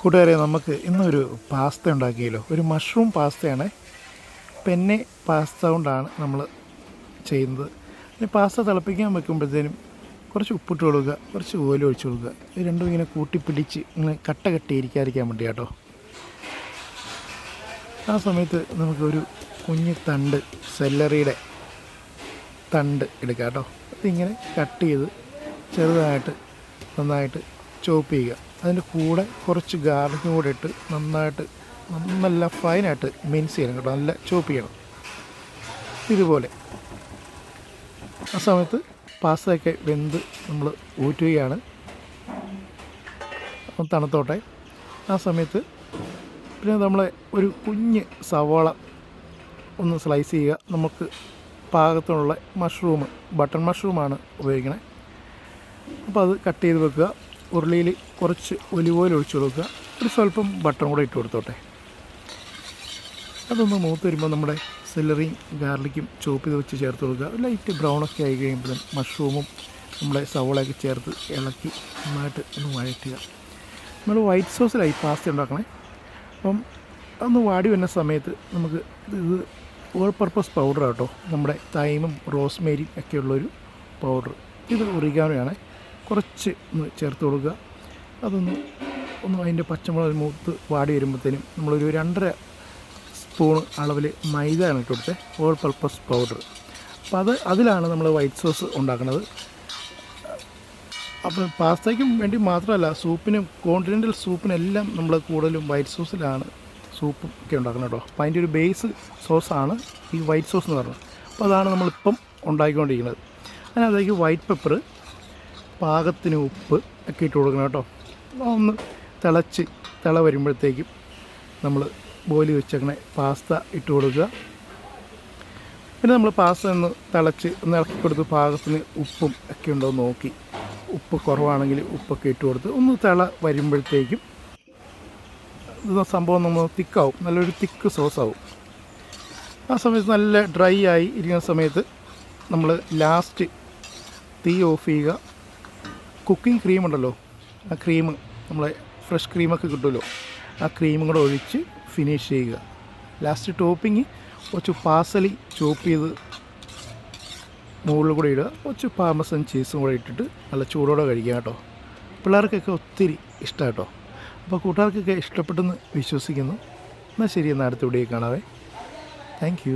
കൂട്ടുകാരെ നമുക്ക് ഇന്നൊരു പാസ്ത ഉണ്ടാക്കിയല്ലോ. ഒരു മഷ്റൂം പാസ്തയാണ്. പെന്നെ പാസ്ത കൊണ്ടാണ് നമ്മൾ ചെയ്യുന്നത്. ഈ പാസ്ത തിളപ്പിക്കാൻ വെക്കുമ്പോഴത്തേനും കുറച്ച് ഉപ്പിട്ട് കൊടുക്കുക കുറച്ച് ഓയിൽ ഒഴിച്ചു കൊടുക്കുക. ഇത് രണ്ടും ഇങ്ങനെ കൂട്ടിപ്പിടിച്ച് ഇങ്ങനെ കട്ട കെട്ടിയിരിക്കാതിരിക്കാൻ വേണ്ടി കേട്ടോ. ആ സമയത്ത് നമുക്കൊരു കുഞ്ഞ് തണ്ട് സെല്ലറിയുടെ തണ്ട് എടുക്കുക കേട്ടോ. അതിങ്ങനെ കട്ട് ചെയ്ത് ചെറുതായിട്ട് നന്നായിട്ട് ചോപ്പ് ചെയ്യുക. അതിന്റെ കൂടെ കുറച്ച് ഗാർലിക്കും കൂടെ ഇട്ട് നന്നായിട്ട് നല്ല ഫൈനായിട്ട് മിൻസ് ചെയ്യണം കേട്ടോ. നല്ല ചോപ്പ് ചെയ്യണം. ഇതുപോലെ. ആ സമയത്ത് പാസ്തയൊക്കെ വെന്ത് നമ്മൾ ഊറ്റുകയാണ്. തണുത്തോട്ടെ. ആ സമയത്ത് പിന്നെ നമ്മൾ ഒരു കുഞ്ഞ് സവോള ഒന്ന് സ്ലൈസ് ചെയ്യുക. നമുക്ക് പാകത്തിനുള്ള മഷ്റൂം ബട്ടൺ മഷ്റൂമാണ് ഉപയോഗിക്കണേ. അപ്പോൾ അത് കട്ട് ചെയ്ത് വെക്കുക. ഉരുളിയിൽ കുറച്ച് ഒലിവ് ഓയിൽ ഒഴിച്ച് കൊടുക്കുക. ഒരു സ്വല്പം ബട്ടർ കൂടെ ഇട്ട് കൊടുത്തോട്ടെ. അതൊന്ന് മൂത്ത് വരുമ്പോൾ നമ്മുടെ സെല്ലറിയും ഗാർലിക്കും ചോപ്പ് ചെയ്ത് വെച്ച് ചേർത്ത് കൊടുക്കുക. ലൈറ്റ് ബ്രൗണൊക്കെ ആയി കഴിയുമ്പോഴും മഷ്റൂമും നമ്മുടെ സവോളയൊക്കെ ചേർത്ത് ഇളക്കി നന്നായിട്ട് ഒന്ന് വഴറ്റുക. നമ്മൾ വൈറ്റ് സോസിലായി പാസ്ത ഉണ്ടാക്കണേ. അപ്പം അതൊന്ന് വാടി വരുന്ന സമയത്ത് നമുക്ക് ഇത് ഓൾ പർപ്പസ് പൗഡർ കേട്ടോ. നമ്മുടെ തൈമും റോസ്മേരിയും ഒക്കെയുള്ളൊരു പൗഡർ ഇത് ഒറിഗാനോയാണ് കുറച്ച് ഒന്ന് ചേർത്ത് കൊടുക്കുക. അതൊന്ന് ഒന്ന് അതിന്റെ പച്ചമുളക് മൂത്ത് വാടി വരുമ്പോഴത്തേനും നമ്മളൊരു രണ്ടര സ്പൂൺ അളവിൽ ആണ് ഇട്ട് കൊടുത്തത് ഓൾ പർപ്പസ് പൗഡർ അപ്പോൾ അത് അതിലാണ് നമ്മൾ വൈറ്റ് സോസ് ഉണ്ടാക്കുന്നത്. അപ്പോൾ പാസ്തയ്ക്കും വേണ്ടി മാത്രമല്ല സൂപ്പിനും കോണ്ടിനെന്റൽ സൂപ്പിനെല്ലാം നമ്മൾ കൂടുതലും വൈറ്റ് സോസിലാണ് സൂപ്പും ഒക്കെ ഉണ്ടാക്കുന്നത് കേട്ടോ. അപ്പോൾ അതിന്റെ ഒരു ബേസ് സോസാണ് ഈ വൈറ്റ് സോസ് എന്ന് പറയുന്നത് അപ്പോൾ അതാണ് നമ്മളിപ്പം ഉണ്ടാക്കിക്കൊണ്ടിരിക്കുന്നത്. അതിനകത്തേക്ക് വൈറ്റ് പെപ്പർ പാകത്തിന് ഉപ്പ് ഒക്കെ ഇട്ട് കൊടുക്കണം കേട്ടോ. ഒന്ന് തിളച്ച് തിള വരുമ്പോഴത്തേക്കും നമ്മൾ ബോയിൽ വെച്ചങ്ങനെ പാസ്ത ഇട്ട് കൊടുക്കുക. പിന്നെ നമ്മൾ പാസ്ത ഒന്ന് തിളച്ച് ഒന്ന് ഇളക്കി കൊടുത്ത് പാകത്തിന് ഉപ്പും ഒക്കെ ഉണ്ടോ നോക്കി. ഉപ്പ് കുറവാണെങ്കിൽ ഉപ്പൊക്കെ ഇട്ട് കൊടുത്ത് ഒന്ന് തിള വരുമ്പോഴത്തേക്കും സംഭവം നമ്മൾ തിക്കാവും. നല്ലൊരു തിക്ക് സോസാവും ആ സമയത്ത് നല്ല ഡ്രൈ ആയി ഇരിക്കുന്ന സമയത്ത് നമ്മൾ ലാസ്റ്റ് തീ ഓഫ് ചെയ്യുക. കുക്കിംഗ് ക്രീം ഉണ്ടല്ലോ. ആ ക്രീം നമ്മൾ ഫ്രഷ് ക്രീമൊക്കെ കിട്ടുമല്ലോ. ആ ക്രീമും കൂടെ ഒഴിച്ച് ഫിനിഷ് ചെയ്യുക. ലാസ്റ്റ് ടോപ്പിങ് കുറച്ച് പാസലി ചോപ്പ് ചെയ്ത് മുകളിൽ കൂടെ ഇടുക. കുറച്ച് പാമസൻ ചീസും കൂടെ ഇട്ടിട്ട് നല്ല ചൂടോടെ കഴിക്കുക കേട്ടോ. പിള്ളേർക്കൊക്കെ ഒത്തിരി ഇഷ്ടം കേട്ടോ. അപ്പോൾ കൂട്ടുകാർക്കൊക്കെ ഇഷ്ടപ്പെട്ടെന്ന് വിശ്വസിക്കുന്നു. എന്നാൽ ശരി എന്നാൽ അടുത്ത വീഡിയോ കാണാവേ. താങ്ക്